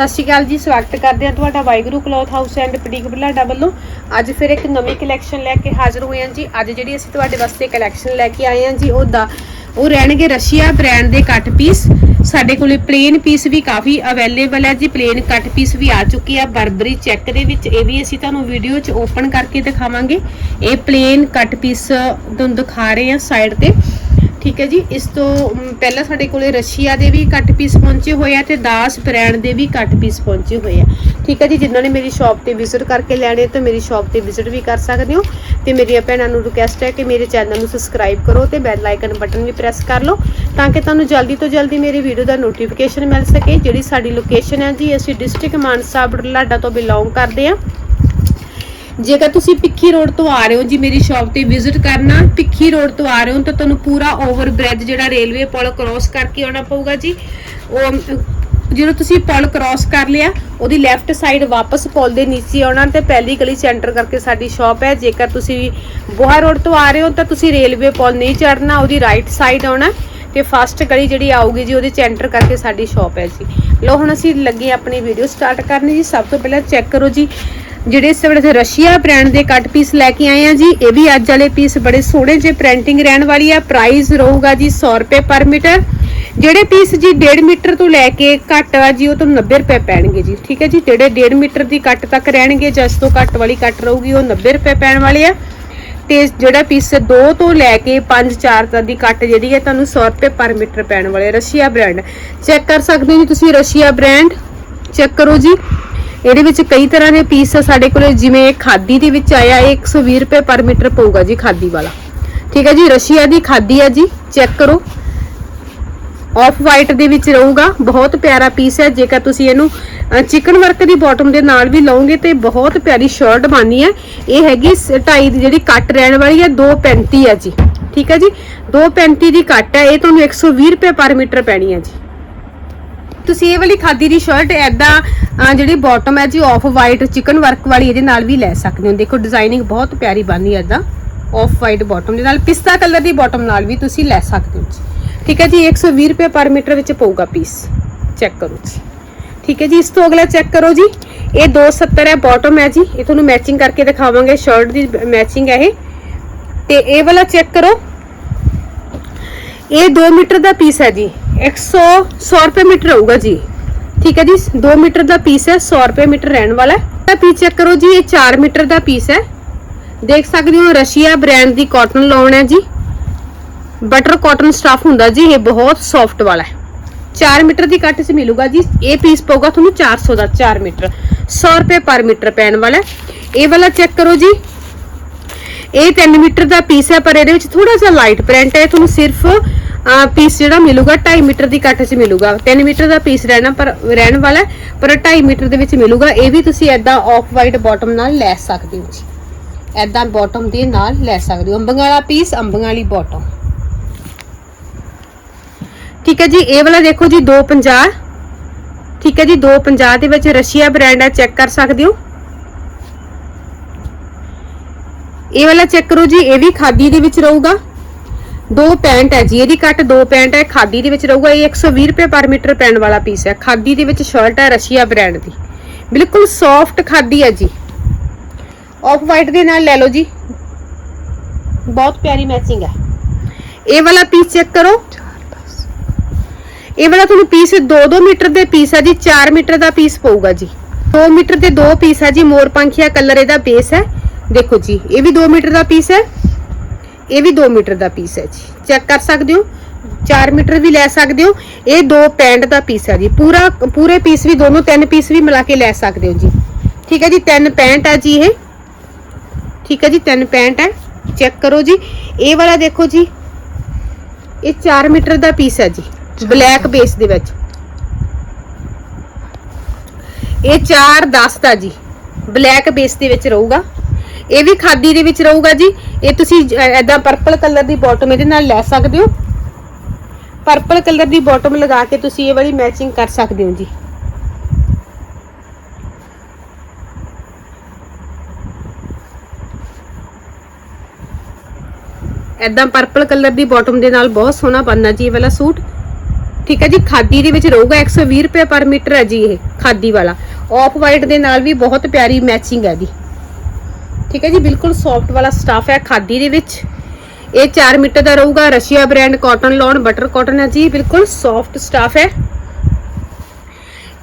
ਸਤਿ ਸ਼੍ਰੀ ਅਕਾਲ ਜੀ, ਸਵਾਗਤ ਕਰਦੇ ਹਾਂ ਤੁਹਾਡਾ Waheguru cloth house and boutique Bulada ਵੱਲੋਂ। ਅੱਜ ਫਿਰ ਇੱਕ ਨਵੀਂ ਕਲੈਕਸ਼ਨ ਲੈ ਕੇ ਹਾਜ਼ਰ ਹੋਏ ਹਾਂ ਜੀ। ਅੱਜ ਜਿਹੜੀ ਅਸੀਂ ਤੁਹਾਡੇ ਵਾਸਤੇ ਕਲੈਕਸ਼ਨ ਲੈ ਕੇ ਆਏ ਹਾਂ ਜੀ, ਉਹ ਦਾ ਉਹ ਰਹਿਣਗੇ ਰਸ਼ੀਆ ਬ੍ਰਾਂਡ ਦੇ ਕੱਟ ਪੀਸ ਸਾਡੇ ਕੋਲੇ ਪਲੇਨ ਪੀਸ ਵੀ ਕਾਫੀ ਅਵੇਲੇਬਲ ਹੈ ਜੀ ਪਲੇਨ ਕੱਟ ਪੀਸ ਵੀ ਆ ਚੁੱਕੇ ਆ। ਬਰਬਰੀ ਚੈੱਕ ਦੇ ਵਿੱਚ ਇਹ ਵੀ ਅਸੀਂ ਤੁਹਾਨੂੰ ਵੀਡੀਓ 'ਚ ਓਪਨ ਕਰਕੇ ਦਿਖਾਵਾਂਗੇ। ਇਹ ਪਲੇਨ ਕੱਟ ਪੀਸ ਤੁਹਾਨੂੰ ਦਿਖਾ ਰਹੇ ਹਾਂ ਸਾਈਡ ਤੇ। ਠੀਕ ਹੈ ਜੀ, ਇਸ ਤੋਂ ਪਹਿਲਾਂ ਸਾਡੇ ਕੋਲੇ ਰਸ਼ੀਆ ਦੇ ਵੀ ਘੱਟ ਪੀਸ ਪਹੁੰਚੇ ਹੋਏ ਆ ਤੇ ਦਾਸ ਬ੍ਰਾਂਡ ਦੇ ਵੀ ਘੱਟ ਪੀਸ ਪਹੁੰਚੇ ਹੋਏ ਆ। ਠੀਕ ਹੈ ਜੀ, ਜਿਨ੍ਹਾਂ ਨੇ ਮੇਰੀ ਸ਼ਾਪ ਤੇ ਵਿਜ਼ਿਟ ਕਰਕੇ ਲੈਣੇ ਤਾਂ ਮੇਰੀ ਸ਼ਾਪ ਤੇ ਵਿਜ਼ਿਟ ਵੀ ਕਰ ਸਕਦੇ ਹੋ। ਤੇ ਮੇਰੀਆਂ ਭੈਣਾਂ ਨੂੰ ਰਿਕੁਐਸਟ ਹੈ ਕਿ ਮੇਰੇ ਚੈਨਲ ਨੂੰ ਸਬਸਕ੍ਰਾਈਬ ਕਰੋ ਤੇ ਬੈਲ ਆਈਕਨ ਬਟਨ ਵੀ ਪ੍ਰੈਸ ਕਰ ਲਓ, ਤਾਂ ਕਿ ਤੁਹਾਨੂੰ ਜਲਦੀ ਤੋਂ ਜਲਦੀ ਮੇਰੀ ਵੀਡੀਓ ਦਾ ਨੋਟੀਫਿਕੇਸ਼ਨ ਮਿਲ ਸਕੇ। ਜਿਹੜੀ ਸਾਡੀ ਲੋਕੇਸ਼ਨ ਹੈ ਜੀ, ਅਸੀਂ ਡਿਸਟ੍ਰਿਕਟ ਮਾਨਸਾ ਬੁਢਲਾਡਾ ਤੋਂ ਬਿਲੋਂਗ ਕਰਦੇ ਹਾਂ। ਜੇਕਰ ਤੁਸੀਂ ਪਿੱਖੀ ਰੋਡ ਤੋਂ ਆ ਰਹੇ ਹੋ ਜੀ ਮੇਰੀ ਸ਼ਾਪ ਤੇ ਵਿਜ਼ਿਟ ਕਰਨਾ ਪਿੱਖੀ ਰੋਡ ਤੋਂ ਆ ਰਹੇ ਹੋ ਤਾਂ ਤੁਹਾਨੂੰ ਪੂਰਾ ਓਵਰ ਬ੍ਰਿਜ ਜਿਹੜਾ ਰੇਲਵੇ ਪੁਲ ਕ੍ਰਾਸ ਕਰਕੇ ਆਉਣਾ ਪਊਗਾ ਜੀ। ਉਹ ਅਮ, ਜਦੋਂ ਤੁਸੀਂ ਪੁਲ ਕ੍ਰਾਸ ਕਰ ਲਿਆ ਉਹਦੀ ਲੈਫਟ ਸਾਈਡ ਵਾਪਸ ਪੁਲ ਦੇ ਨੀਚੇ ਆਉਣਾ ਤੇ ਪਹਿਲੀ ਗਲੀ ਸੈਂਟਰ ਕਰਕੇ ਸਾਡੀ ਸ਼ਾਪ ਹੈ। ਜੇਕਰ ਤੁਸੀਂ ਬੋਹਾ ਰੋਡ ਤੋਂ ਆ ਰਹੇ ਹੋ ਤਾਂ ਤੁਸੀਂ ਰੇਲਵੇ ਪੁਲ ਨਹੀਂ ਚੜਨਾ ਉਹਦੀ ਰਾਈਟ ਸਾਈਡ ਆਉਣਾ ਤੇ ਫਸਟ ਗਲੀ ਜਿਹੜੀ ਆਊਗੀ ਜੀ ਉਹਦੇ ਚ ਐਂਟਰ ਕਰਕੇ ਸਾਡੀ ਸ਼ਾਪ ਹੈ ਜੀ। ਲੋ ਹੁਣ ਅਸੀਂ ਲੱਗੇ ਆਪਣੀ ਵੀਡੀਓ ਸਟਾਰਟ ਕਰਨੀ ਜੀ। ਸਭ ਤੋਂ ਪਹਿਲਾਂ ਚੈੱਕ ਕਰੋ ਜੀ ਜਿਹੜੇ ਇਸ ਵੇਲੇ ਰਸ਼ੀਆ ਬ੍ਰਾਂਡ ਦੇ ਕੱਟ ਪੀਸ ਲੈ ਕੇ ਆਏ ਆ ਜੀ, ਇਹ ਵੀ ਅੱਜ ਵਾਲੇ ਪੀਸ ਬੜੇ ਸੋਹਣੇ ਜੇ ਪ੍ਰਿੰਟਿੰਗ ਰਹਿਣ ਵਾਲੀ ਆ। ਪ੍ਰਾਈਸ ਰਹੂਗਾ ਜੀ 100 ਰੁਪਏ ਪਰ ਮੀਟਰ ਜਿਹੜੇ ਪੀਸ ਜੀ 1.5 ਮੀਟਰ ਤੋਂ ਲੈ ਕੇ ਘੱਟ ਆ ਜੀ, ਉਹ ਤੁਹਾਨੂੰ 90 ਰੁਪਏ ਪੈਣਗੇ ਜੀ। ਠੀਕ ਹੈ ਜੀ, ਜਿਹੜੇ 1.5 ਮੀਟਰ ਦੀ ਕੱਟ ਤੱਕ ਰਹਿਣਗੇ, ਜਾਂ ਇਸ ਤੋਂ ਘੱਟ ਵਾਲੀ ਕੱਟ ਰਹੂਗੀ, ਉਹ 90 ਰੁਪਏ ਪੈਣ ਵਾਲੇ ਆ। ਤੇ ਜਿਹੜਾ ਪੀਸ 2 ਤੋਂ ਲੈ ਕੇ 5 4 ਤੱਕ ਦੀ ਕੱਟ ਜਿਹੜੀ ਹੈ, ਤੁਹਾਨੂੰ 100 ਰੁਪਏ ਪਰ ਮੀਟਰ ਪੈਣ ਵਾਲੇ ਰਸ਼ੀਆ ਬ੍ਰਾਂਡ ਚੈੱਕ ਕਰ ਸਕਦੇ ਹੋ ਜੀ ਤੁਸੀਂ ਰਸ਼ੀਆ ਬ੍ਰਾਂਡ ਚੈੱਕ ਕਰੋ ਜੀ। ਇਹਦੇ ਵਿੱਚ ਕਈ ਤਰ੍ਹਾਂ ਦੇ ਪੀਸ ਆ ਸਾਡੇ ਕੋਲੇ, ਜਿਵੇਂ ਖਾਦੀ ਦੇ ਵਿੱਚ ਆਇਆ, ਇਹ 120 ਰੁਪਏ ਪਰ ਮੀਟਰ ਪਊਗਾ ਜੀ ਖਾਦੀ ਵਾਲਾ। ਠੀਕ ਹੈ ਜੀ, ਰਸ਼ੀਆ ਦੀ ਖਾਦੀ ਹੈ ਜੀ ਚੈੱਕ ਕਰੋ। ਆਫ ਵਾਈਟ ਦੇ ਵਿੱਚ ਰਹੂਗਾ, ਬਹੁਤ ਪਿਆਰਾ ਪੀਸ ਹੈ, ਜੇਕਰ ਤੁਸੀਂ ਇਹਨੂੰ ਚਿਕਨ ਵਰਕ ਦੀ ਬਾਟਮ ਦੇ ਨਾਲ ਵੀ ਲਓਗੇ ਤੇ ਬਹੁਤ ਪਿਆਰੀ ਸ਼ਰਟ ਬਣਨੀ ਹੈ। ਇਹ ਹੈਗੀ 2.5 ਦੀ ਜਿਹੜੀ ਕੱਟ ਰਹਿਣ ਵਾਲੀ ਹੈ 235 ਹੈ ਜੀ। ਠੀਕ ਹੈ ਜੀ 235 ਦੀ ਕੱਟ ਹੈ, ਇਹ ਤੁਹਾਨੂੰ 120 ਰੁਪਏ ਪਰ ਮੀਟਰ ਪੈਣੀ ਹੈ ਜੀ। ਤੁਸੀਂ ਇਹ ਵਾਲੀ ਖਾਦੀ ਦੀ ਸ਼ਰਟ ਐਦਾਂ ਜਿਹੜੀ ਬਾਟਮ ਹੈ ਜੀ ਆਫ ਵਾਈਟ ਚਿਕਨ ਵਰਕ ਵਾਲੀ, ਇਹਦੇ ਨਾਲ ਵੀ ਲੈ ਸਕਦੇ ਹੋ। ਦੇਖੋ ਡਿਜ਼ਾਈਨਿੰਗ ਬਹੁਤ ਪਿਆਰੀ ਬਣਦੀ ਹੈ ਐਦਾਂ ਆਫ ਵਾਈਟ ਬਾਟਮ ਦੇ ਨਾਲ। ਪਿਸਤਾ ਕਲਰ ਦੀ ਬਾਟਮ ਨਾਲ ਵੀ ਤੁਸੀਂ ਲੈ ਸਕਦੇ ਹੋ ਜੀ। ਠੀਕ ਹੈ ਜੀ 120 ਰੁਪਏ ਪਰ ਮੀਟਰ ਵਿੱਚ ਪਊਗਾ ਪੀਸ ਚੈੱਕ ਕਰੋ ਜੀ। ਠੀਕ ਹੈ ਜੀ, ਇਸ ਤੋਂ ਅਗਲਾ ਚੈੱਕ ਕਰੋ ਜੀ। ਇਹ 270 ਹੈ ਬਾਟਮ ਹੈ ਜੀ। ਇਹ ਤੁਹਾਨੂੰ ਮੈਚਿੰਗ ਕਰਕੇ ਦਿਖਾਵਾਂਗੇ ਸ਼ਰਟ ਦੀ ਮੈਚਿੰਗ ਹੈ ਇਹ। ਤੇ ਇਹ ਵਾਲਾ ਚੈੱਕ ਕਰੋ। ਇਹ 2 ਮੀਟਰ ਦਾ ਪੀਸ ਹੈ ਜੀ। 100 100 ਰੁਪਏ ਮੀਟਰ ਹੋਊਗਾ ਜੀ। ਠੀਕ ਹੈ ਜੀ 2 ਮੀਟਰ ਦਾ ਪੀਸ ਹੈ 100 ਰੁਪਏ ਮੀਟਰ ਰਹਿਣ ਵਾਲਾ ਹੈ। ਤਾਂ ਪੀਸ ਚੈੱਕ ਕਰੋ ਜੀ, ਇਹ 4 ਮੀਟਰ ਦਾ ਪੀਸ ਹੈ। ਦੇਖ ਸਕਦੇ ਹੋ, ਰਸ਼ੀਆ ਬ੍ਰਾਂਡ ਦੀ ਕਾਟਨ ਲਾਉਣ ਹੈ ਜੀ। ਬਟਰ ਕਾਟਨ ਸਟਫ ਹੁੰਦਾ ਜੀ, ਇਹ ਬਹੁਤ ਸੌਫਟ ਵਾਲਾ ਹੈ। 4 ਮੀਟਰ ਦੀ ਕੱਟ 'ਚ ਮਿਲੂਗਾ ਜੀ, ਇਹ ਪੀਸ ਪਊਗਾ ਤੁਹਾਨੂੰ 400 ਦਾ 4 ਮੀਟਰ। 100 ਰੁਪਏ ਪਰ ਮੀਟਰ ਪੈਣ ਵਾਲਾ ਇਹ ਵਾਲਾ ਚੈੱਕ ਕਰੋ ਜੀ। ਇਹ 3 ਮੀਟਰ ਦਾ ਪੀਸ ਹੈ, ਪਰ ਇਹਦੇ ਵਿੱਚ ਥੋੜਾ ਜਿਹਾ ਲਾਈਟ ਪ੍ਰਿੰਟ ਹੈ। ਤੁਹਾਨੂੰ ਸਿਰਫ ਪੀਸ ਜਿਹੜਾ ਮਿਲੂਗਾ 2.5 ਮੀਟਰ ਦੀ ਕੱਟ 'ਚ ਮਿਲੂਗਾ। 3 ਮੀਟਰ ਦਾ ਪੀਸ ਰਹਿਣਾ ਪਰ, ਰਹਿਣ ਵਾਲਾ ਪਰ 2.5 ਮੀਟਰ ਦੇ ਵਿੱਚ ਮਿਲੂਗਾ। ਇਹ ਵੀ ਤੁਸੀਂ ਐਦਾਂ ਆਫ ਵਾਈਟ ਬਾਟਮ ਨਾਲ ਲੈ ਸਕਦੇ ਹੋ ਜੀ। ਐਦਾਂ ਬਾਟਮ ਦੇ ਨਾਲ ਲੈ ਸਕਦੇ ਹੋ। ਅੰਬੀਆਂ ਵਾਲਾ ਪੀਸ ਅੰਬੀਆਂ ਵਾਲੀ ਬਾਟਮ ਠੀਕ ਹੈ ਜੀ, ਇਹ ਵਾਲਾ ਦੇਖੋ ਜੀ 250 ਠੀਕ ਹੈ ਜੀ 250 ਦੇ ਵਿੱਚ ਰਸ਼ੀਆ ਬ੍ਰਾਂਡ ਹੈ ਚੈੱਕ ਕਰ ਸਕਦੇ ਹੋ। ਇਹ ਵਾਲਾ ਚੈੱਕ ਕਰੋ ਜੀ, ਇਹ ਵੀ ਖਾਦੀ ਦੇ ਵਿੱਚ ਰਹੂਗਾ। ਦੋ ਪੈਂਟ ਹੈ ਜੀ, ਇਹਦੀ ਕੱਟ ਦੋ ਪੈਂਟ ਹੈ, ਖਾਦੀ ਦੇ ਵਿੱਚ ਰਹੂਗਾ, ਇਹ 120 ਰੁਪਏ ਪਰ ਮੀਟਰ ਪੈਣ ਵਾਲਾ ਪੀਸ ਹੈ। ਖਾਦੀ ਦੇ ਵਿੱਚ ਸ਼ਰਟ ਹੈ, ਰਸ਼ੀਆ ਬ੍ਰਾਂਡ ਦੀ। ਬਿਲਕੁਲ ਸੌਫਟ ਖਾਦੀ ਹੈ ਜੀ। ਆਫ ਵਾਈਟ ਦੇ ਨਾਲ ਲੈ ਲਓ ਜੀ। ਬਹੁਤ ਪਿਆਰੀ ਮੈਚਿੰਗ ਹੈ। ਇਹ ਵਾਲਾ ਪੀਸ ਚੈੱਕ ਕਰੋ। ਇਹ ਵਾਲਾ ਤੁਹਾਨੂੰ ਪੀਸ 2-2 ਮੀਟਰ ਦੇ ਪੀਸ ਹੈ ਜੀ 4 ਮੀਟਰ ਦਾ ਪੀਸ ਪਊਗਾ ਜੀ। 2 ਮੀਟਰ ਦੇ ਦੋ ਪੀਸ ਹੈ ਜੀ, ਮੋਰ ਪੰਖੀਆ ਕਲਰ ਇਹਦਾ ਬੇਸ ਹੈ। ਦੇਖੋ ਜੀ, ਇਹ ਵੀ 2 ਮੀਟਰ ਦਾ ਪੀਸ ਹੈ। ਇਹ ਵੀ 2 ਮੀਟਰ ਦਾ ਪੀਸ ਹੈ ਜੀ। ਚੈੱਕ ਕਰ ਸਕਦੇ ਹੋ? 4 ਮੀਟਰ ਵੀ ਲੈ ਸਕਦੇ ਹੋ। ਇਹ ਦੋ ਪੈਂਟ ਦਾ ਪੀਸ ਹੈ ਜੀ। ਪੂਰਾ, ਪੂਰੇ ਪੀਸ ਵੀ ਦੋਨੋਂ ਤਿੰਨ ਪੀਸ ਵੀ ਮਿਲਾ ਕੇ ਲੈ ਸਕਦੇ ਹੋ ਜੀ। ਠੀਕ ਹੈ ਜੀ, ਤਿੰਨ ਪੈਂਟ ਹੈ ਜੀ ਇਹ। ਠੀਕ ਹੈ ਜੀ, ਤਿੰਨ ਪੈਂਟ ਹੈ। ਚੈੱਕ ਕਰੋ ਜੀ। ਇਹ ਵਾਲਾ ਦੇਖੋ ਜੀ। ਇਹ 4 ਮੀਟਰ ਦਾ ਪੀਸ ਹੈ ਜੀ। ਬਲੈਕ ਬੇਸ ਦੇ ਵਿੱਚ। ਇਹ 4 10 ਦਾ ਜੀ। ਬਲੈਕ ਬੇਸ ਦੇ ਵਿੱਚ ਰਹੂਗਾ। ਇਹ ਵੀ ਖਾਦੀ ਦੇ ਵਿੱਚ ਰਹੂਗਾ ਜੀ। ਇਹ ਤੁਸੀਂ ਐਦਾਂ ਪਰਪਲ ਕਲਰ ਦੀ ਬਾਟਮ ਇਹਦੇ ਨਾਲ ਲੈ ਸਕਦੇ ਹੋ। ਪਰਪਲ ਕਲਰ ਦੀ ਬਾਟਮ ਲਗਾ ਕੇ ਤੁਸੀਂ ਇਹ ਵਾਲੀ ਮੈਚਿੰਗ ਕਰ ਸਕਦੇ ਹੋ ਜੀ। ਐਦਾਂ ਪਰਪਲ ਕਲਰ ਦੀ ਬਾਟਮ ਦੇ ਨਾਲ ਬਹੁਤ ਸੋਹਣਾ ਬਣਨਾ ਜੀ ਇਹ ਵਾਲਾ ਸੂਟ। ਠੀਕ ਹੈ ਜੀ, ਖਾਦੀ ਦੇ ਵਿੱਚ ਰਹੂਗਾ 120 ਰੁਪਏ ਪਰ ਮੀਟਰ ਹੈ ਜੀ ਇਹ ਖਾਦੀ ਵਾਲਾ। ਆਫ ਵਾਈਟ ਦੇ ਨਾਲ ਵੀ ਬਹੁਤ ਪਿਆਰੀ ਮੈਚਿੰਗ ਹੈ ਦੀ ਠੀਕ ਹੈ ਜੀ, ਬਿਲਕੁਲ ਸੌਫਟ ਵਾਲਾ ਸਟਾਫ ਹੈ ਖਾਦੀ ਦੇ ਵਿੱਚ। ਇਹ 4 ਮੀਟਰ ਦਾ ਰਹੂਗਾ, Russia brand cotton lawn butter cotton ਹੈ ਜੀ, ਬਿਲਕੁਲ ਸੌਫਟ ਸਟਾਫ ਹੈ।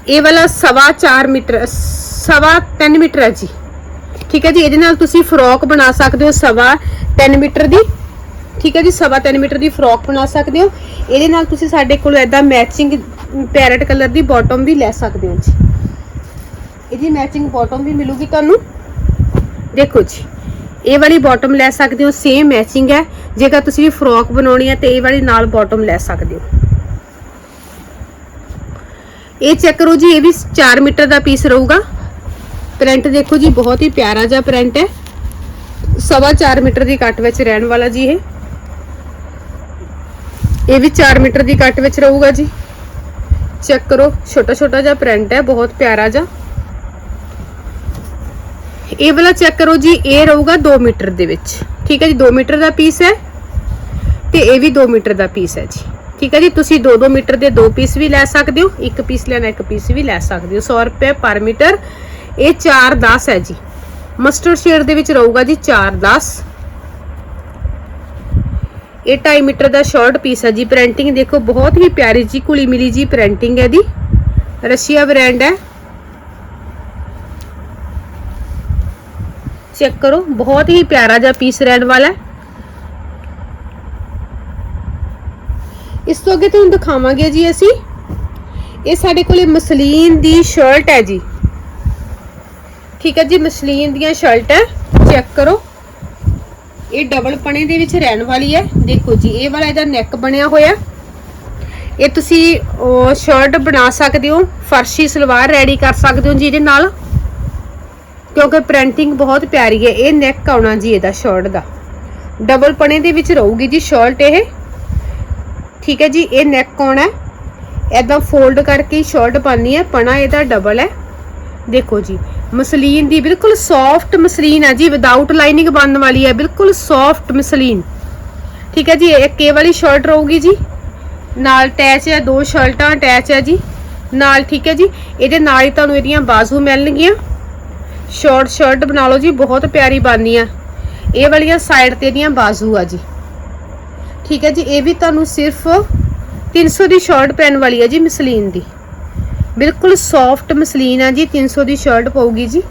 ਇਹ ਵਾਲਾ ਸਵਾ 4 ਮੀਟਰ, ਸਵਾ 3 ਮੀਟਰ ਹੈ ਜੀ। ਠੀਕ ਹੈ ਜੀ, ਇਹਦੇ ਨਾਲ ਤੁਸੀਂ ਫਰੋਕ ਬਣਾ ਸਕਦੇ ਹੋ ਸਵਾ 3 ਮੀਟਰ ਦੀ। ਠੀਕ ਹੈ ਜੀ, ਸਵਾ 3 ਮੀਟਰ ਦੀ ਫਰੋਕ ਬਣਾ ਸਕਦੇ ਹੋ। ਇਹਦੇ ਨਾਲ ਤੁਸੀਂ ਸਾਡੇ ਕੋਲ ਐਦਾਂ ਮੈਚਿੰਗ ਪੈਰਟ ਕਲਰ ਦੀ ਬਾਟਮ ਵੀ ਲੈ ਸਕਦੇ ਹੋ ਜੀ। ਇਹਦੀ ਮੈਚਿੰਗ ਬਾਟਮ ਵੀ ਮਿਲੂਗੀ ਤੁਹਾਨੂੰ। ਦੇਖੋ ਜੀ, ਇਹ ਵਾਲੀ ਬਾਟਮ ਲੈ ਸਕਦੇ ਹੋ ਸੇਮ ਮੈਚਿੰਗ ਹੈ। ਜੇਕਰ ਤੁਸੀਂ ਫਰੋਕ ਬਣਾਉਣੀ ਹੈ ਤੇ ਇਹ ਵਾਲੀ ਨਾਲ ਬਾਟਮ ਲੈ ਸਕਦੇ ਹੋ। ਇਹ ਚੈੱਕ ਕਰੋ ਜੀ, ਇਹ ਵੀ 4 ਮੀਟਰ ਦਾ ਪੀਸ ਰਹੂਗਾ। ਪ੍ਰਿੰਟ ਦੇਖੋ ਜੀ, ਬਹੁਤ ਹੀ ਪਿਆਰਾ ਜਿਹਾ ਪ੍ਰਿੰਟ ਹੈ। ਸਵਾ 4 ਮੀਟਰ ਦੀ ਕੱਟ ਵਿੱਚ ਰਹਿਣ ਵਾਲਾ ਜੀ ਇਹ। ਇਹ ਵੀ 4 ਮੀਟਰ ਦੀ ਕੱਟ ਵਿੱਚ ਰਹੂਗਾ ਜੀ। ਚੈੱਕ ਕਰੋ ਛੋਟਾ ਛੋਟਾ ਜਿਹਾ ਪ੍ਰਿੰਟ ਹੈ, ਬਹੁਤ ਪਿਆਰਾ ਜਿਹਾ। ਇਹ ਵਾਲਾ ਚੈੱਕ ਕਰੋ ਜੀ, ਇਹ ਰਹੂਗਾ 2 ਮੀਟਰ ਦੇ ਵਿੱਚ। ਠੀਕ ਹੈ ਜੀ 2 ਮੀਟਰ ਦਾ ਪੀਸ ਹੈ ਤੇ ਇਹ ਵੀ 2 ਮੀਟਰ ਦਾ ਪੀਸ ਹੈ ਜੀ। ਠੀਕ ਹੈ ਜੀ, ਤੁਸੀਂ 2-2 ਮੀਟਰ ਦੇ ਦੋ ਪੀਸ ਵੀ ਲੈ ਸਕਦੇ ਹੋ, ਇੱਕ ਪੀਸ ਲੈਣਾ, ਇੱਕ ਪੀਸ ਵੀ ਲੈ ਸਕਦੇ ਹੋ। 100 ਰੁਪਏ ਪਰ ਮੀਟਰ, ਇਹ 4-10 ਹੈ ਜੀ। ਮਸਟਰਡ ਸ਼ੇਡ ਦੇ ਵਿੱਚ ਰਹੂਗਾ ਜੀ 4-10 ਇਹ 2.5 ਮੀਟਰ ਦਾ ਸ਼ਾਰਟ ਪੀਸ ਹੈ ਜੀ। ਪ੍ਰਿੰਟਿੰਗ ਦੇਖੋ, ਬਹੁਤ ਹੀ ਪਿਆਰੀ ਜੀ, ਕੁਲੀ ਮਿਲੀ ਜੀ ਪ੍ਰਿੰਟਿੰਗ ਹੈ ਦੀ ਰਸ਼ੀਆ ਬ੍ਰਾਂਡ ਹੈ। ਚੈੱਕ ਕਰੋ। ਬਹੁਤ ਹੀ ਪਿਆਰਾ ਜਿਹਾ ਪੀਸ ਰਹਿਣ ਵਾਲਾ ਹੈ। ਇਸ ਤੋਂ ਅੱਗੇ ਤੁਹਾਨੂੰ ਦਿਖਾਵਾਂਗੇ ਜੀ ਅਸੀਂ। ਇਹ ਸਾਡੇ ਕੋਲੇ ਮਸਲੀਨ ਦੀ ਸ਼ਰਟ ਹੈ ਜੀ। ਠੀਕ ਹੈ ਜੀ, ਮਸਲੀਨ ਦੀਆਂ ਸ਼ਰਟ ਹੈ। ਚੈੱਕ ਕਰੋ। ਇਹ ਡਬਲ ਪਣੇ ਦੇ ਵਿੱਚ ਰਹਿਣ ਵਾਲੀ ਹੈ। ਦੇਖੋ ਜੀ, ਇਹ ਵਾਲਾ ਇਹਦਾ ਨੈਕ ਬਣਿਆ ਹੋਇਆ। ਇਹ ਤੁਸੀਂ ਸ਼ਰਟ ਬਣਾ ਸਕਦੇ ਹੋ, ਫਰਸ਼ੀ ਸਲਵਾਰ ਰੈਡੀ ਕਰ ਸਕਦੇ ਹੋ ਜੀ ਇਹਦੇ ਨਾਲ। ਕਿਉਂਕਿ ਪ੍ਰਿੰਟਿੰਗ ਬਹੁਤ ਪਿਆਰੀ ਹੈ, ਇਹ ਨੈਕ ਆਉਣਾ ਜੀ ਇਹਦਾ ਸ਼ਰਟ ਦਾ। ਡਬਲ ਪਣੇ ਦੇ ਵਿੱਚ ਰਹੂਗੀ ਜੀ ਸ਼ਰਟ ਇਹ। ਠੀਕ ਹੈ ਜੀ, ਇਹ ਨੈਕ ਆਉਣਾ ਹੈ। ਐਦਾਂ ਫੋਲਡ ਕਰਕੇ ਸ਼ਰਟ ਪਾਣੀ ਹੈ, ਪਣਾ ਇਹਦਾ ਡਬਲ ਹੈ। ਦੇਖੋ ਜੀ, ਮਸਲੀਨ ਦੀ ਬਿਲਕੁਲ ਸੌਫਟ ਮਸਲੀਨ ਹੈ ਜੀ ਵਿਦਆਊਟ ਲਾਈਨਿੰਗ ਬਣਨ ਵਾਲੀ ਹੈ, ਬਿਲਕੁਲ ਸੌਫਟ ਮਸਲੀਨ। ਠੀਕ ਹੈ ਜੀ ਇੱਕ ਇਹ ਵਾਲੀ ਸ਼ਰਟ ਰਹੂਗੀ ਜੀ। ਨਾਲ ਅਟੈਚ ਹੈ, ਦੋ ਸ਼ਰਟਾਂ ਅਟੈਚ ਹੈ ਜੀ। ਨਾਲ ਠੀਕ ਹੈ ਜੀ, ਇਹਦੇ ਨਾਲ ਹੀ ਤੁਹਾਨੂੰ ਇਹਦੀਆਂ ਬਾਜ਼ੂ ਮਿਲਣਗੀਆਂ। ਸ਼ਾਰਟ ਸ਼ਰਟ ਬਣਾ ਲਓ ਜੀ, ਬਹੁਤ ਪਿਆਰੀ ਬਣਨੀ ਆ। ਇਹ ਵਾਲੀਆਂ ਸਾਈਡ ਤੇ ਇਹਦੀਆਂ ਬਾਜ਼ੂ ਆ ਜੀ। ਠੀਕ ਹੈ ਜੀ, ਇਹ ਵੀ ਤੁਹਾਨੂੰ ਸਿਰਫ 300 ਦੀ ਸ਼ਰਟ ਪੈਣ ਵਾਲੀ ਹੈ ਜੀ, ਮਸਲੀਨ ਦੀ। ਬਿਲਕੁਲ ਸੌਫਟ ਮਸਲੀਨ ਆ ਜੀ 300 ਦੀ ਸ਼ਰਟ ਪਊਗੀ ਜੀ।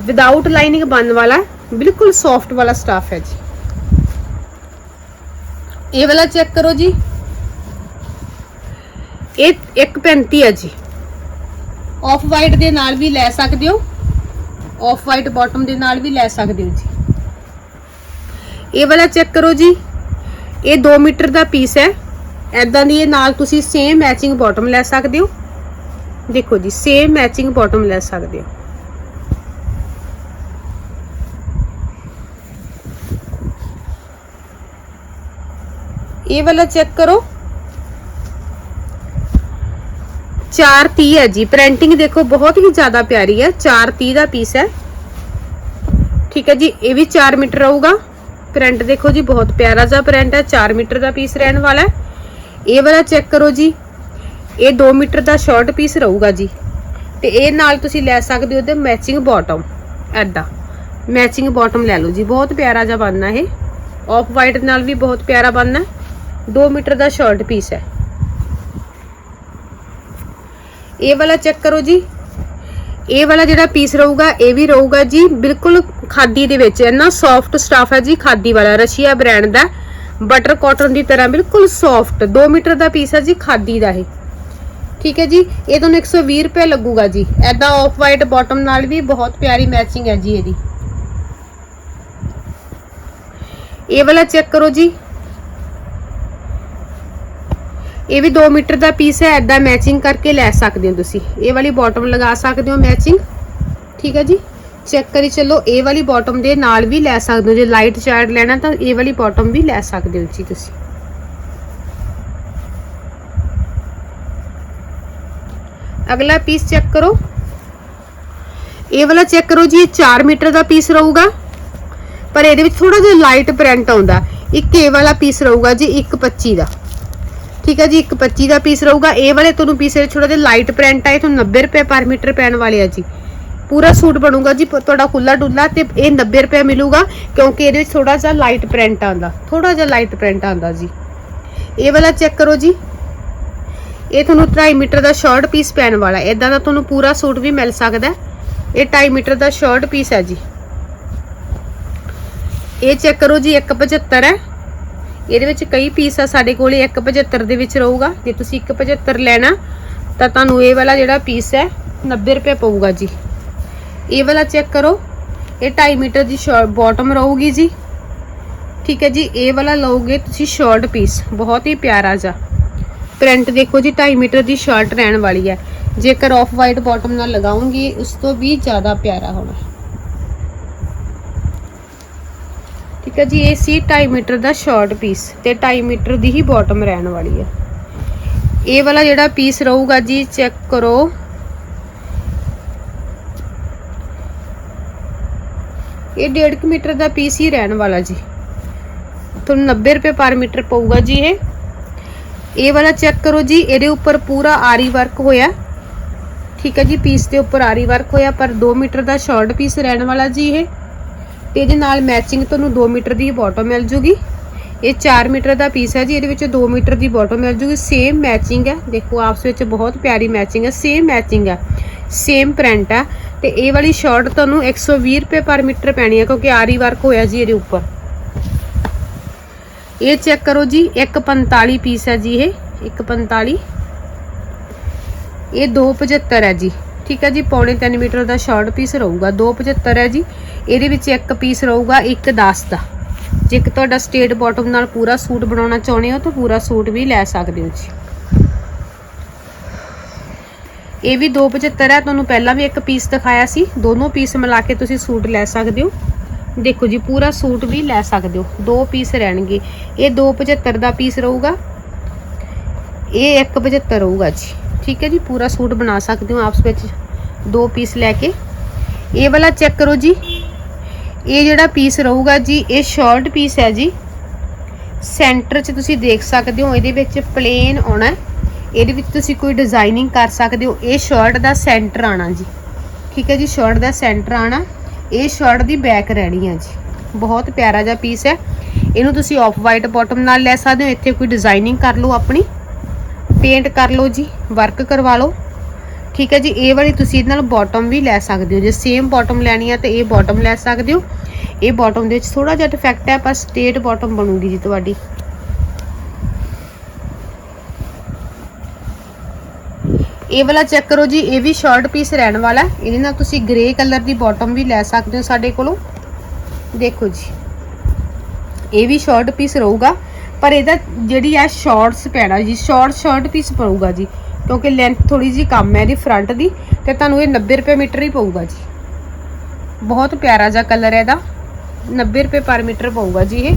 ਵਿਦਆਊਟ ਲਾਈਨਿੰਗ ਬਣਨ ਵਾਲਾ, ਬਿਲਕੁਲ ਸੌਫਟ ਵਾਲਾ ਸਟਾਫ ਹੈ ਜੀ। ਇਹ ਵਾਲਾ ਚੈੱਕ ਕਰੋ ਜੀ। ਇਹ 135 ਆ ਜੀ। ਆਫ ਵਾਈਟ ਦੇ ਨਾਲ ਵੀ ਲੈ ਸਕਦੇ ਹੋ। ਆਫ ਵਾਈਟ ਬਾਟਮ ਦੇ ਨਾਲ ਵੀ ਲੈ ਸਕਦੇ ਹੋ ਜੀ। ਇਹ ਵਾਲਾ ਚੈੱਕ ਕਰੋ ਜੀ। ਇਹ 2 ਮੀਟਰ ਦਾ ਪੀਸ ਹੈ। ਐਦਾਂ ਦੀ ਇਹ ਨਾਲ ਤੁਸੀਂ ਸੇਮ ਮੈਚਿੰਗ ਬਾਟਮ ਲੈ ਸਕਦੇ ਹੋ। ਦੇਖੋ ਜੀ ਸੇਮ ਮੈਚਿੰਗ ਬਾਟਮ ਲੈ ਸਕਦੇ ਹੋ। ਇਹ ਵਾਲਾ ਚੈੱਕ ਕਰੋ। 430 ਹੈ ਜੀ। ਪ੍ਰਿੰਟਿੰਗ ਦੇਖੋ, ਬਹੁਤ ਹੀ ਜ਼ਿਆਦਾ ਪਿਆਰੀ ਹੈ। 430 ਦਾ ਪੀਸ ਹੈ। ਠੀਕ ਹੈ ਜੀ, ਇਹ ਵੀ 4 ਮੀਟਰ ਰਹੂਗਾ। ਪ੍ਰਿੰਟ ਦੇਖੋ ਜੀ, ਬਹੁਤ ਪਿਆਰਾ ਜਿਹਾ ਪ੍ਰਿੰਟ ਹੈ। 4 ਮੀਟਰ ਦਾ ਪੀਸ ਰਹਿਣ ਵਾਲਾ ਹੈ। ਇਹ ਵਾਲਾ ਚੈੱਕ ਕਰੋ ਜੀ। ਇਹ 2 ਮੀਟਰ ਦਾ ਸ਼ਾਰਟ ਪੀਸ ਰਹੂਗਾ ਜੀ। ਤੇ ਇਹ ਨਾਲ ਤੁਸੀਂ ਲੈ ਸਕਦੇ ਹੋ ਤੇ ਮੈਚਿੰਗ ਬਾਟਮ ਐਦਾਂ ਮੈਚਿੰਗ ਬਾਟਮ ਲੈ ਲਓ ਜੀ। ਬਹੁਤ ਪਿਆਰਾ ਜਿਹਾ ਬਣਨਾ ਇਹ। ਆਫ ਵਾਈਟ ਨਾਲ ਵੀ ਬਹੁਤ ਪਿਆਰਾ ਬਣਨਾ 2 ਮੀਟਰ ਦਾ ਸ਼ਾਰਟ ਪੀਸ ਹੈ। ਇਹ ਵਾਲਾ ਚੈੱਕ ਕਰੋ ਜੀ। ਇਹ ਵਾਲਾ ਜਿਹੜਾ ਪੀਸ ਰਹੂਗਾ, ਇਹ ਵੀ ਰਹੂਗਾ ਜੀ ਬਿਲਕੁਲ ਖਾਦੀ ਦੇ ਵਿੱਚ। ਇੰਨਾ ਸੌਫਟ ਸਟਾਫ ਹੈ ਜੀ ਖਾਦੀ ਵਾਲਾ, ਰਸ਼ੀਆ ਬ੍ਰਾਂਡ ਦਾ। ਬਟਰ ਕਾਟਨ ਦੀ ਤਰ੍ਹਾਂ ਬਿਲਕੁਲ ਸੌਫਟ 2 ਮੀਟਰ ਦਾ ਪੀਸ ਹੈ ਜੀ ਖਾਦੀ ਦਾ ਇਹ। ਠੀਕ ਹੈ ਜੀ, ਇਹ ਤੁਹਾਨੂੰ 120 ਰੁਪਏ ਲੱਗੂਗਾ ਜੀ। ਐਦਾਂ ਆਫ ਵਾਈਟ ਬਾਟਮ ਨਾਲ ਵੀ ਬਹੁਤ ਪਿਆਰੀ ਮੈਚਿੰਗ ਹੈ ਜੀ ਇਹਦੀ। ਇਹ ਵਾਲਾ ਚੈੱਕ ਕਰੋ ਜੀ। ਇਹ ਵੀ 2 ਮੀਟਰ ਦਾ ਪੀਸ ਹੈ ਐਦਾਂ ਮੈਚਿੰਗ ਕਰਕੇ ਲੈ ਸਕਦੇ ਹੋ ਤੁਸੀਂ। ਇਹ ਵਾਲੀ ਬਾਟਮ ਲਗਾ ਸਕਦੇ ਹੋ ਮੈਚਿੰਗ ਠੀਕ ਹੈ ਜੀ? ਚੈੱਕ ਕਰੀ ਚੱਲੋ, ਇਹ ਵਾਲੀ ਬਾਟਮ ਦੇ ਨਾਲ ਵੀ ਲੈ ਸਕਦੇ ਹੋ। ਜੇ ਲਾਈਟ ਸ਼ੇਡ ਲੈਣਾ ਤਾਂ ਇਹ ਵਾਲੀ ਬਾਟਮ ਵੀ ਲੈ ਸਕਦੇ ਹੋ ਜੀ ਤੁਸੀਂ। ਅਗਲਾ ਪੀਸ ਚੈੱਕ ਕਰੋ। ਇਹ ਵਾਲਾ ਚੈੱਕ ਕਰੋ ਜੀ, ਇਹ 4 ਮੀਟਰ ਦਾ ਪੀਸ ਰਹੂਗਾ। ਪਰ ਇਹਦੇ ਵਿੱਚ ਥੋੜਾ ਜਿਹਾ ਲਾਈਟ ਪ੍ਰਿੰਟ ਆਉਂਦਾ। ਇੱਕ ਇਹ ਵਾਲਾ ਪੀਸ ਰਹੂਗਾ ਜੀ 125 ਦਾ। ਠੀਕ ਹੈ ਜੀ, ਇੱਕ 25 ਦਾ ਪੀਸ ਰਹੂਗਾ। ਇਹ ਵਾਲੇ ਤੁਹਾਨੂੰ ਪੀਸ ਥੋੜਾ ਜਿਹਾ ਲਾਈਟ ਪ੍ਰਿੰਟ ਆ, ਇਹ ਤੁਹਾਨੂੰ 90 ਰੁਪਏ ਪਰ ਮੀਟਰ ਪੈਣ ਵਾਲੇ ਆ ਜੀ। ਪੂਰਾ ਸੂਟ ਬਣੂਗਾ ਜੀ ਤੁਹਾਡਾ ਖੁੱਲਾ ਡੁੱਲਾ ਤੇ ਇਹ 90 ਰੁਪਏ ਮਿਲੂਗਾ, ਕਿਉਂਕਿ ਇਹਦੇ ਵਿੱਚ ਥੋੜਾ ਜਿਹਾ ਲਾਈਟ ਪ੍ਰਿੰਟ ਆਂਦਾ ਥੋੜਾ ਜਿਹਾ ਲਾਈਟ ਪ੍ਰਿੰਟ ਆਂਦਾ ਜੀ। ਇਹ ਵਾਲਾ ਚੈੱਕ ਕਰੋ ਜੀ। ਇਹ ਤੁਹਾਨੂੰ 2.5 ਮੀਟਰ ਦਾ ਸ਼ਾਰਟ ਪੀਸ ਪੈਣ ਵਾਲਾ ਹੈ ਇਦਾਂ ਦਾ ਤੁਹਾਨੂੰ ਪੂਰਾ ਸੂਟ ਵੀ ਮਿਲ ਸਕਦਾ ਇਹ 2.5 ਮੀਟਰ ਦਾ ਸ਼ਾਰਟ ਪੀਸ ਹੈ ਜੀ। ਇਹ ਚੈੱਕ ਕਰੋ ਜੀ 175 ਹੈ। ਇਹਦੇ ਵਿੱਚ ਕਈ ਪੀਸ ਆ, ਸਾਡੇ ਕੋਲੇ 175 ਦੇ ਵਿੱਚ ਰਹੂਗਾ। ਜੇ ਤੁਸੀਂ 175 ਲੈਣਾ, ਤਾਂ ਤੁਹਾਨੂੰ ਇਹ ਵਾਲਾ ਜਿਹੜਾ ਪੀਸ ਹੈ 90 ਰੁਪਏ ਪਊਗਾ ਜੀ। ਇਹ ਵਾਲਾ ਚੈੱਕ ਕਰੋ। ਇਹ 2.5 ਮੀਟਰ ਦੀ ਸ਼ਾਰਟ ਬਾਟਮ ਰਹੂਗੀ ਜੀ। ਠੀਕ ਹੈ ਜੀ, ਇਹ ਵਾਲਾ ਲਓਗੇ ਤੁਸੀਂ ਸ਼ਾਰਟ ਪੀਸ ਬਹੁਤ ਹੀ ਪਿਆਰਾ ਜਿਹਾ। ਪ੍ਰਿੰਟ ਦੇਖੋ ਜੀ 2.5 ਮੀਟਰ ਦੀ ਸ਼ਰਟ ਰਹਿਣ ਵਾਲੀ ਹੈ। ਜੇਕਰ ਆਫ ਵਾਈਟ ਬਾਟਮ ਨਾਲ ਲਗਾਉਂਗੀ, ਉਸ ਤੋਂ ਵੀ ਜ਼ਿਆਦਾ ਪਿਆਰਾ ਹੋਣਾ। ਠੀਕ ਹੈ ਜੀ, ਇਹ ਸੀ 2.5 ਮੀਟਰ ਦਾ ਸ਼ਾਰਟ ਪੀਸ ਤੇ 2.5 ਮੀਟਰ ਦੀ ਹੀ ਬਾਟਮ ਰਹਿਣ ਵਾਲੀ ਹੈ। ਇਹ ਵਾਲਾ ਜਿਹੜਾ ਪੀਸ ਰਹੂਗਾ ਜੀ ਚੈੱਕ ਕਰੋ। ਇਹ 1.5 ਮੀਟਰ ਦਾ ਪੀਸ ਹੀ ਰਹਿਣ ਵਾਲਾ ਜੀ। ਤੁਹਾਨੂੰ 90 ਰੁਪਏ ਪਰ ਮੀਟਰ ਪਊਗਾ ਜੀ ਇਹ। ਇਹ ਵਾਲਾ ਚੈੱਕ ਕਰੋ ਜੀ, ਇਹਦੇ ਉੱਪਰ ਪੂਰਾ ਆਰੀ ਵਰਕ ਹੋਇਆ। ਠੀਕ ਹੈ ਜੀ ਪੀਸ ਦੇ ਉੱਪਰ ਆਰੀ ਵਰਕ ਹੋਇਆ, ਪਰ 2 ਮੀਟਰ ਦਾ ਸ਼ਾਰਟ ਪੀਸ ਰਹਿਣ ਵਾਲਾ ਜੀ ਇਹ। ਤੇ ਇਹਦੇ ਨਾਲ ਮੈਚਿੰਗ ਤੁਹਾਨੂੰ 2 ਮੀਟਰ ਦੀ ਬਾਟਮ ਮਿਲ ਜੂਗੀ। ਇਹ 4 ਮੀਟਰ ਦਾ ਪੀਸ ਹੈ ਜੀ, ਇਹਦੇ ਵਿੱਚ 2 ਮੀਟਰ ਦੀ ਬਾਟਮ ਮਿਲ ਜੂਗੀ। ਸੇਮ ਮੈਚਿੰਗ ਹੈ। ਦੇਖੋ, ਆਪਸ ਵਿੱਚ ਬਹੁਤ ਪਿਆਰੀ ਮੈਚਿੰਗ ਹੈ। ਸੇਮ ਮੈਚਿੰਗ ਹੈ। ਸੇਮ ਪ੍ਰਿੰਟ ਹੈ। ਤੇ ਇਹ ਵਾਲੀ ਸ਼ਰਟ ਤੁਹਾਨੂੰ 120 ਰੁਪਏ ਪਰ ਮੀਟਰ ਪੈਣੀ ਹੈ, ਕਿਉਂਕਿ ਆਰੀ ਵਰਕ ਹੋਇਆ ਜੀ ਇਹਦੇ ਉੱਪਰ। ਇਹ ਚੈੱਕ ਕਰੋ ਜੀ 145 ਪੀਸ ਹੈ ਜੀ ਇਹ। 145 ਇਹ 275 ਹੈ ਜੀ। ਠੀਕ ਹੈ ਜੀ, ਪੌਣੇ 3 ਮੀਟਰ ਦਾ ਸ਼ਾਰਟ ਪੀਸ ਰਹੂਗਾ 275 ਹੈ ਜੀ। ਇਹਦੇ ਵਿੱਚ ਇੱਕ ਪੀਸ ਰਹੂਗਾ 110 ਦਾ। ਜੇ ਕਿ ਤੁਹਾਡਾ ਸਟੇਟ ਬਾਟਮ ਨਾਲ ਪੂਰਾ ਸੂਟ ਬਣਾਉਣਾ ਚਾਹੁੰਦੇ ਹੋ, ਤਾਂ ਪੂਰਾ ਸੂਟ ਵੀ ਲੈ ਸਕਦੇ ਹੋ ਜੀ। ਇਹ ਵੀ 275 ਹੈ, ਤੁਹਾਨੂੰ ਪਹਿਲਾਂ ਵੀ ਇੱਕ ਪੀਸ ਦਿਖਾਇਆ ਸੀ। ਦੋਨੋਂ ਪੀਸ ਮਿਲਾ ਕੇ ਤੁਸੀਂ ਸੂਟ ਲੈ ਸਕਦੇ ਹੋ। ਦੇਖੋ ਜੀ, ਪੂਰਾ ਸੂਟ ਵੀ ਲੈ ਸਕਦੇ ਹੋ। ਦੋ ਪੀਸ ਰਹਿਣਗੇ। ਇਹ 275 ਦਾ ਪੀਸ ਰਹੂਗਾ। ਇਹ 175 ਰਹੂਗਾ ਜੀ। ਠੀਕ ਹੈ ਜੀ, ਪੂਰਾ ਸੂਟ ਬਣਾ ਸਕਦੇ ਹੋ ਆਪਸ ਵਿੱਚ। ਦੋ ਪੀਸ ਲੈ ਕੇ। ਇਹ ਵਾਲਾ ਚੈੱਕ ਕਰੋ ਜੀ। ਇਹ ਜਿਹੜਾ ਪੀਸ ਰਹੂਗਾ ਜੀ, ਇਹ ਸ਼ਾਰਟ ਪੀਸ ਹੈ ਜੀ। ਸੈਂਟਰ 'ਚ ਤੁਸੀਂ ਦੇਖ ਸਕਦੇ ਹੋ, ਇਹਦੇ ਵਿੱਚ ਪਲੇਨ ਆਉਣਾ ਇਹਦੇ ਵਿੱਚ ਤੁਸੀਂ ਕੋਈ ਡਿਜ਼ਾਈਨਿੰਗ ਕਰ ਸਕਦੇ ਹੋ। ਇਹ ਸ਼ਰਟ ਦਾ ਸੈਂਟਰ ਆਣਾ ਜੀ। ਠੀਕ ਹੈ ਜੀ ਸ਼ਰਟ ਦਾ ਸੈਂਟਰ ਆਣਾ। ਇਹ ਸ਼ਰਟ ਦੀ ਬੈਕ ਰਹਿਣੀ ਹੈ ਜੀ। ਬਹੁਤ ਪਿਆਰਾ ਜਿਹਾ ਪੀਸ ਹੈ। ਇਹਨੂੰ ਤੁਸੀਂ ਆਫ ਵਾਈਟ ਬਾਟਮ ਨਾਲ ਲੈ ਸਕਦੇ ਹੋ। ਇੱਥੇ ਕੋਈ ਡਿਜ਼ਾਈਨਿੰਗ ਕਰ ਲਓ ਆਪਣੀ। ਪੇਂਟ ਕਰ ਲਓ ਜੀ ਵਰਕ ਕਰਵਾ ਲਓ। ਠੀਕ ਹੈ ਜੀ, ਇਹ ਵਾਲੀ ਤੁਸੀਂ ਇਹਦੇ ਨਾਲ ਬਾਟਮ ਵੀ ਲੈ ਸਕਦੇ ਹੋ। ਜੇ ਸੇਮ ਬਾਟਮ ਲੈਣੀ ਹੈ ਤਾਂ ਇਹ ਬਾਟਮ ਲੈ ਸਕਦੇ ਹੋ। ਇਹ ਬਾਟਮ ਦੇ ਵਿੱਚ ਥੋੜਾ ਜਿਹਾ ਡਿਫੈਕਟ ਹੈ, ਪਰ ਸਟੇਟ ਬਾਟਮ ਬਣੂਗੀ ਜੀ ਤੁਹਾਡੀ। ਇਹ ਵਾਲਾ ਚੈੱਕ ਕਰੋ ਜੀ, ਇਹ ਵੀ ਸ਼ਾਰਟ ਪੀਸ ਰਹਿਣ ਵਾਲਾ ਇਹਦੇ ਨਾਲ ਤੁਸੀਂ ਗ੍ਰੇ ਕਲਰ ਦੀ ਬਾਟਮ ਵੀ ਲੈ ਸਕਦੇ ਹੋ ਸਾਡੇ ਕੋਲੋਂ। ਦੇਖੋ ਜੀ, ਇਹ ਵੀ ਸ਼ਾਰਟ ਪੀਸ ਰਹੂਗਾ। ਪਰ ਇਹਦਾ ਜਿਹੜੀ ਆ ਸ਼ਾਰਟਸ ਪੈਣਾ ਜੀ ਸ਼ਾਰਟ ਸ਼ਾਰਟ ਪੀਸ ਪਊਗਾ ਜੀ, ਕਿਉਂਕਿ ਲੈਂਥ ਥੋੜੀ ਜੀ ਕਮ ਹੈ ਇਹਦੀ ਫਰੰਟ ਦੀ, ਤੇ ਤੁਹਾਨੂੰ ਇਹ 90 ਰੁਪਏ ਮੀਟਰ ਹੀ ਪਊਗਾ ਜੀ। ਬਹੁਤ ਪਿਆਰਾ ਜਿਹਾ ਕਲਰ ਹੈ ਇਹਦਾ 90 ਰੁਪਏ ਪਰ ਮੀਟਰ ਪਊਗਾ ਜੀ ਇਹ।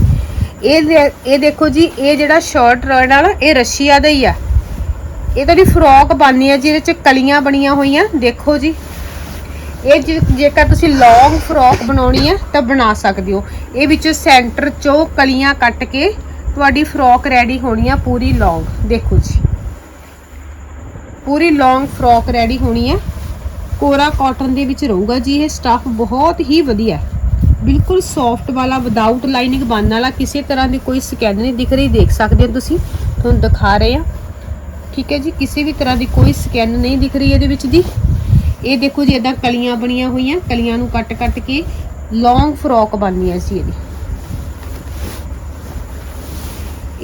ਇਹ ਇਹ ਦੇਖੋ ਜੀ, ਇਹ ਜਿਹੜਾ ਸ਼ਾਰਟ ਰਨ ਵਾਲਾ, ਇਹ ਰਸ਼ੀਆ ਦਾ ਹੀ ਆ। ਇਹ ਤੁਹਾਡੀ ਫਰੋਕ ਬਣਨੀ ਹੈ ਜਿਹਦੇ ਚ ਕਲੀਆਂ ਬਣੀਆਂ ਹੋਈਆਂ, ਦੇਖੋ ਜੀ। ਇਹ ਜੇਕਰ ਤੁਸੀਂ ਲੌਂਗ ਫਰੋਕ ਬਣਾਉਣੀ ਆ, ਤਾਂ ਬਣਾ ਸਕਦੇ ਹੋ। ਇਹ ਵਿੱਚ ਸੈਂਟਰ ਚੋਂ ਕਲੀਆਂ ਕੱਟ ਕੇ ਤੁਹਾਡੀ ਫਰੋਕ ਰੈਡੀ ਹੋਣੀ ਆ ਪੂਰੀ ਲੌਂਗ। ਦੇਖੋ ਜੀ। ਪੂਰੀ ਲੌਂਗ ਫਰੋਕ ਰੈਡੀ ਹੋਣੀ ਹੈ ਕੋਰਾ ਕਾਟਨ ਦੇ ਵਿੱਚ ਰਹੂਗਾ ਜੀ ਇਹ ਸਟਫ ਬਹੁਤ ਹੀ ਵਧੀਆ। ਬਿਲਕੁਲ ਸੌਫਟ ਵਾਲਾ ਵਿਦਆਊਟ ਲਾਈਨਿੰਗ ਬਣਨ ਵਾਲਾ, ਕਿਸੇ ਤਰ੍ਹਾਂ ਦੀ ਕੋਈ ਸਕੈਨ ਨਹੀਂ ਦਿਖ ਰਹੀ, ਦੇਖ ਸਕਦੇ ਹੋ ਤੁਸੀਂ। ਤੁਹਾਨੂੰ ਦਿਖਾ ਰਹੇ ਆ। ਠੀਕ ਹੈ ਜੀ, ਕਿਸੇ ਵੀ ਤਰ੍ਹਾਂ ਦੀ ਕੋਈ ਸਕੈਨ ਨਹੀਂ ਦਿਖ ਰਹੀ ਇਹਦੇ ਵਿੱਚ ਦੀ। ਇਹ ਦੇਖੋ ਜੀ ਇਦਾਂ ਕਲੀਆਂ ਬਣੀਆਂ ਹੋਈਆਂ, ਕਲੀਆਂ ਨੂੰ ਕੱਟ ਕੱਟ ਕੇ ਲੌਂਗ ਫਰੋਕ ਬਣਨੀ ਹੈ ਸੀ ਇਹਦੀ।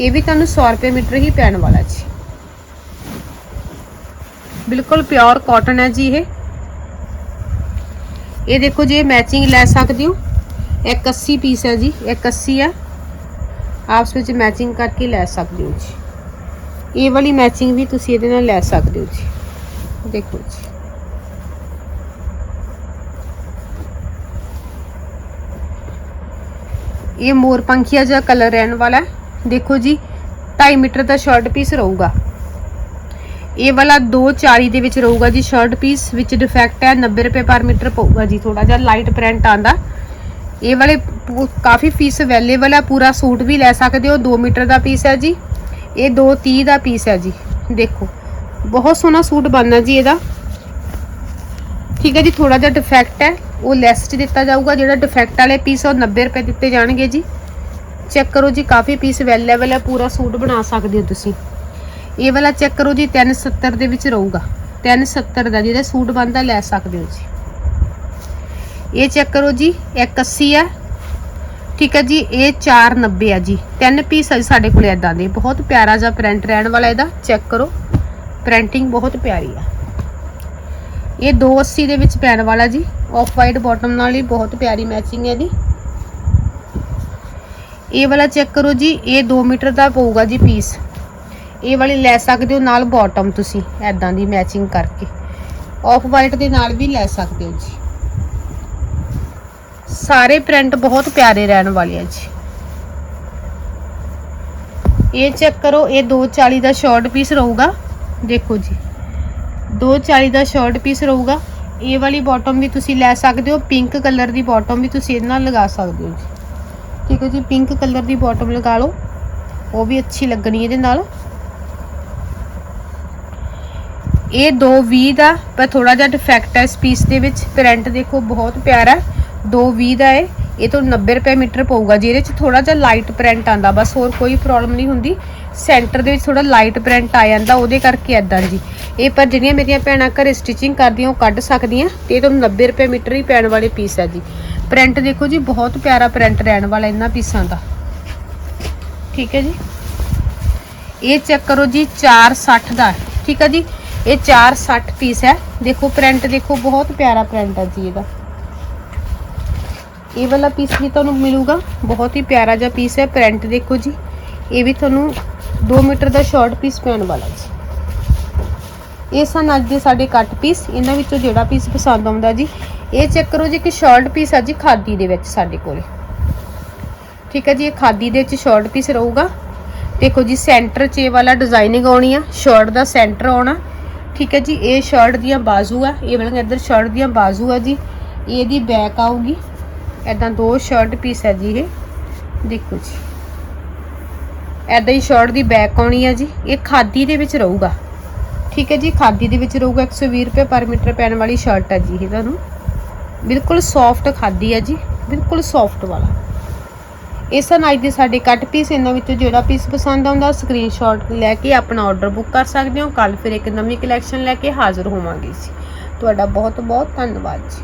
ਇਹ ਵੀ ਤੁਹਾਨੂੰ 100 ਰੁਪਏ ਮੀਟਰ ਹੀ ਪੈਣ ਵਾਲਾ ਜੀ। ਬਿਲਕੁਲ ਪਿਓਰ ਕਾਟਨ ਹੈ ਜੀ ਇਹ। ਇਹ ਦੇਖੋ ਜੀ ਮੈਚਿੰਗ ਲੈ ਸਕਦੇ ਹੋ। ਇੱਕ 80 ਪੀਸ ਹੈ ਜੀ, ਇੱਕ 80 ਹੈ। ਆਪਸ ਵਿੱਚ ਮੈਚਿੰਗ ਕਰਕੇ ਲੈ ਸਕਦੇ ਹੋ ਜੀ। ਇਹ ਵਾਲੀ ਮੈਚਿੰਗ ਵੀ ਤੁਸੀਂ ਇਹਦੇ ਨਾਲ ਲੈ ਸਕਦੇ ਹੋ ਜੀ। ਦੇਖੋ ਜੀ। ਇਹ ਮੋਰ ਪੰਖੀਆ ਜਿਹਾ ਕਲਰ ਰਹਿਣ ਵਾਲਾ ਹੈ। ਦੇਖੋ ਜੀ 2.5 ਮੀਟਰ ਦਾ ਸ਼ਰਟ ਪੀਸ ਰਹੂਗਾ। ਇਹ ਵਾਲਾ 240 ਦੇ ਵਿੱਚ ਰਹੂਗਾ ਜੀ, ਸ਼ਰਟ ਪੀਸ ਵਿੱਚ ਡਿਫੈਕਟ ਹੈ 90 ਰੁਪਏ ਪਰ ਮੀਟਰ ਪਊਗਾ ਜੀ ਥੋੜਾ ਜਿਹਾ ਲਾਈਟ ਪ੍ਰਿੰਟ ਆਂਦਾ ਇਹ ਵਾਲੇ ਕਾਫੀ ਪੀਸ ਅਵੇਲੇਬਲ ਹੈ ਪੂਰਾ ਸੂਟ ਵੀ ਲੈ ਸਕਦੇ ਹੋ 2 ਮੀਟਰ ਦਾ ਪੀਸ ਹੈ ਜੀ, ਇਹ 230 ਦਾ ਪੀਸ ਹੈ ਜੀ, ਦੇਖੋ। ਬਹੁਤ ਸੋਹਣਾ ਸੂਟ ਬਣਨਾ ਜੀ ਇਹਦਾ। ਠੀਕ ਹੈ ਜੀ ਥੋੜਾ ਜਿਹਾ ਡਿਫੈਕਟ ਹੈ, ਉਹ ਲੈਸ 'ਚ ਦਿੱਤਾ ਜਾਊਗਾ, ਜਿਹੜਾ ਡਿਫੈਕਟ ਵਾਲੇ ਪੀਸ ਉਹ 90 ਰੁਪਏ ਦਿੱਤੇ ਜਾਣਗੇ ਜੀ। ਚੈੱਕ ਕਰੋ ਜੀ, ਕਾਫੀ ਪੀਸ ਅਵੇਲੇਬਲ ਹੈ, ਪੂਰਾ ਸੂਟ ਬਣਾ ਸਕਦੇ ਹੋ ਤੁਸੀਂ। ਇਹ ਵਾਲਾ ਚੈੱਕ ਕਰੋ ਜੀ 370 ਦੇ ਵਿੱਚ ਰਹੂਗਾ। 370 ਦਾ, ਜਿਹਦਾ ਸੂਟ ਬਣਦਾ ਲੈ ਸਕਦੇ ਹੋ ਜੀ। ਇਹ ਚੈੱਕ ਕਰੋ ਜੀ 180 ਹੈ। ਠੀਕ ਹੈ ਜੀ, ਇਹ 490 ਆ ਜੀ। ਤਿੰਨ ਪੀਸ ਆ ਜੀ ਸਾਡੇ ਕੋਲ ਇਦਾਂ ਦੇ। ਬਹੁਤ ਪਿਆਰਾ ਜਿਹਾ ਪ੍ਰਿੰਟ ਰਹਿਣ ਵਾਲਾ ਇਹਦਾ। ਚੈੱਕ ਕਰੋ ਪ੍ਰਿੰਟਿੰਗ ਬਹੁਤ ਪਿਆਰੀ ਆ। ਇਹ 280 ਦੇ ਵਿੱਚ ਪੈਣ ਵਾਲਾ ਜੀ। ਆਫ ਵਾਈਟ ਬਾਟਮ ਨਾਲ ਹੀ ਬਹੁਤ ਪਿਆਰੀ ਮੈਚਿੰਗ ਹੈ ਇਹਦੀ। ਇਹ ਵਾਲਾ ਚੈੱਕ ਕਰੋ ਜੀ, ਇਹ 2 ਮੀਟਰ ਦਾ ਪਊਗਾ ਜੀ ਪੀਸ ਇਹ ਵਾਲੀ ਲੈ ਸਕਦੇ ਹੋ ਨਾਲ ਬਾਟਮ ਤੁਸੀਂ ਐਦਾਂ ਦੀ ਮੈਚਿੰਗ ਕਰਕੇ। ਆਫ ਵਾਈਟ ਦੇ ਨਾਲ ਵੀ ਲੈ ਸਕਦੇ ਹੋ ਜੀ। ਸਾਰੇ ਪ੍ਰਿੰਟ ਬਹੁਤ ਪਿਆਰੇ ਰਹਿਣ ਵਾਲੇ ਆ ਜੀ। ਇਹ ਚੈੱਕ ਕਰੋ, ਇਹ 240 ਦਾ ਸ਼ਾਰਟ ਪੀਸ ਰਹੂਗਾ। ਦੇਖੋ ਜੀ 240 ਦਾ ਸ਼ਾਰਟ ਪੀਸ ਰਹੂਗਾ। ਇਹ ਵਾਲੀ ਬਾਟਮ ਵੀ ਤੁਸੀਂ ਲੈ ਸਕਦੇ ਹੋ ਪਿੰਕ ਕਲਰ ਦੀ ਬਾਟਮ ਵੀ ਤੁਸੀਂ ਇਹਦੇ ਨਾਲ ਲਗਾ ਸਕਦੇ ਹੋ ਜੀ। ਠੀਕ ਹੈ ਜੀ ਪਿੰਕ ਕਲਰ ਦੀ ਬਾਟਮ ਲਗਾ ਲਓ। ਉਹ ਵੀ ਅੱਛੀ ਲੱਗਣੀ ਇਹਦੇ ਨਾਲ। ਇਹ 220 ਦਾ, ਪਰ ਥੋੜਾ ਜਿਹਾ ਡਿਫੈਕਟ ਹੈ ਇਸ ਪੀਸ ਦੇ ਵਿੱਚ। ਪ੍ਰਿੰਟ ਦੇਖੋ, ਬਹੁਤ ਪਿਆਰਾ ਹੈ। 220 ਦਾ ਹੈ। ਇਹ ਤੋਂ 90 ਰੁਪਏ ਮੀਟਰ ਪਊਗਾ ਜੀ। ਇਹਦੇ ਚ ਥੋੜਾ ਜਿਹਾ ਲਾਈਟ ਪ੍ਰਿੰਟ ਆਂਦਾ ਬਸ ਹੋਰ ਕੋਈ ਪ੍ਰੋਬਲਮ ਨਹੀਂ ਹੁੰਦੀ। ਸੈਂਟਰ ਦੇ ਵਿੱਚ ਥੋੜਾ ਲਾਈਟ ਪ੍ਰਿੰਟ ਆ ਜਾਂਦਾ, ਉਹਦੇ ਕਰਕੇ ਐਦਾਂ ਜੀ। ਇਹ ਪਰ ਜਿਹੜੀਆਂ ਮੇਰੀਆਂ ਭੈਣਾਂ ਘਰੇ ਸਟਿਚਿੰਗ ਕਰਦੀਆਂ, ਉਹ ਕੱਢ ਸਕਦੀਆਂ। ਤੇ ਇਹ ਤੋਂ 90 ਰੁਪਏ ਮੀਟਰ ਹੀ ਪੈਣ ਵਾਲੇ ਪੀਸ ਹੈ ਜੀ। ਪ੍ਰਿੰਟ ਦੇਖੋ ਜੀ, ਬਹੁਤ ਪਿਆਰਾ ਪ੍ਰਿੰਟ ਰਹਿਣ ਵਾਲਾ ਇਹਨਾਂ ਪੀਸਾਂ ਦਾ। ਠੀਕ ਹੈ ਜੀ? ਇਹ ਚੈੱਕ ਕਰੋ ਜੀ 460 ਦਾ ਠੀਕ ਹੈ ਜੀ? ਇਹ 460 ਪੀਸ ਹੈ। ਦੇਖੋ ਪ੍ਰਿੰਟ ਦੇਖੋ, ਬਹੁਤ ਪਿਆਰਾ ਪ੍ਰਿੰਟ ਹੈ ਜੀ ਇਹਦਾ। ਇਹ ਵਾਲਾ ਪੀਸ ਵੀ ਤੁਹਾਨੂੰ ਮਿਲੂਗਾ। ਬਹੁਤ ਹੀ ਪਿਆਰਾ ਜਿਹਾ ਪੀਸ ਹੈ। ਪ੍ਰਿੰਟ ਦੇਖੋ ਜੀ। ਇਹ ਵੀ ਤੁਹਾਨੂੰ 2 ਮੀਟਰ ਦਾ ਸ਼ਾਰਟ ਪੀਸ ਪੈਣ ਵਾਲਾ ਜੀ। ਇਹ ਸਨ ਅੱਜ ਦੇ ਸਾਡੇ ਕੱਟ ਪੀਸ ਇਹਨਾਂ ਵਿੱਚੋਂ ਜਿਹੜਾ ਪੀਸ ਪਸੰਦ ਆਉਂਦਾ ਜੀ ਇਹ ਚੈੱਕ ਕਰੋ ਜੀ ਕਿ ਸ਼ਾਰਟ ਪੀਸ ਆ ਜੀ ਖਾਦੀ ਦੇ ਵਿੱਚ ਸਾਡੇ ਕੋਲੇ। ਠੀਕ ਹੈ ਜੀ, ਇਹ ਖਾਦੀ ਦੇ ਵਿੱਚ ਸ਼ਾਰਟ ਪੀਸ ਰਹੂਗਾ। ਦੇਖੋ ਜੀ, ਸੈਂਟਰ 'ਚ ਇਹ ਵਾਲਾ ਡਿਜ਼ਾਈਨਿੰਗ ਆਉਣੀ ਆ, ਸ਼ਰਟ ਦਾ ਸੈਂਟਰ ਆਉਣਾ। ਠੀਕ ਹੈ ਜੀ, ਇਹ ਸ਼ਰਟ ਦੀਆਂ ਬਾਜ਼ੂ ਆ, ਇਹ ਵਾਲਾ ਇੱਧਰ ਸ਼ਰਟ ਦੀਆਂ ਬਾਜ਼ੂ ਆ ਜੀ। ਇਹਦੀ ਬੈਕ ਆਊਗੀ। ਐਦਾਂ ਦੋ ਸ਼ਰਟ ਪੀਸ ਹੈ ਜੀ ਇਹ। ਦੇਖੋ ਜੀ। ਐਦਾਂ ਹੀ ਸ਼ਰਟ ਦੀ ਬੈਕ ਆਉਣੀ ਆ ਜੀ, ਇਹ ਖਾਦੀ ਦੇ ਵਿੱਚ ਰਹੂਗਾ। ਠੀਕ ਹੈ ਜੀ, ਖਾਦੀ ਦੇ ਵਿੱਚ ਰਹੂਗਾ 120 ਰੁਪਏ ਪਰ ਮੀਟਰ ਪੈਣ ਵਾਲੀ ਸ਼ਰਟ ਹੈ ਜੀ ਇਹ ਤੁਹਾਨੂੰ। ਬਿਲਕੁਲ ਸੌਫਟ ਖਾਦੀ ਹੈ ਜੀ, ਬਿਲਕੁਲ ਸੌਫਟ ਵਾਲਾ। ਇਹ ਸਨ ਅੱਜ ਦੇ ਸਾਡੇ ਕੱਟ ਪੀਸ ਇਹਨਾਂ ਵਿੱਚੋਂ ਜਿਹੜਾ ਪੀਸ ਪਸੰਦ ਆਉਂਦਾ ਸਕਰੀਨਸ਼ਾਟ ਲੈ ਕੇ ਆਪਣਾ ਆਰਡਰ ਬੁੱਕ ਕਰ ਸਕਦੇ ਹੋ। ਕੱਲ ਫਿਰ ਇੱਕ ਨਵੀਂ ਕਲੈਕਸ਼ਨ ਲੈ ਕੇ ਹਾਜ਼ਰ ਹੋਵਾਂਗੇ ਜੀ। ਤੁਹਾਡਾ ਬਹੁਤ ਬਹੁਤ ਧੰਨਵਾਦ ਜੀ।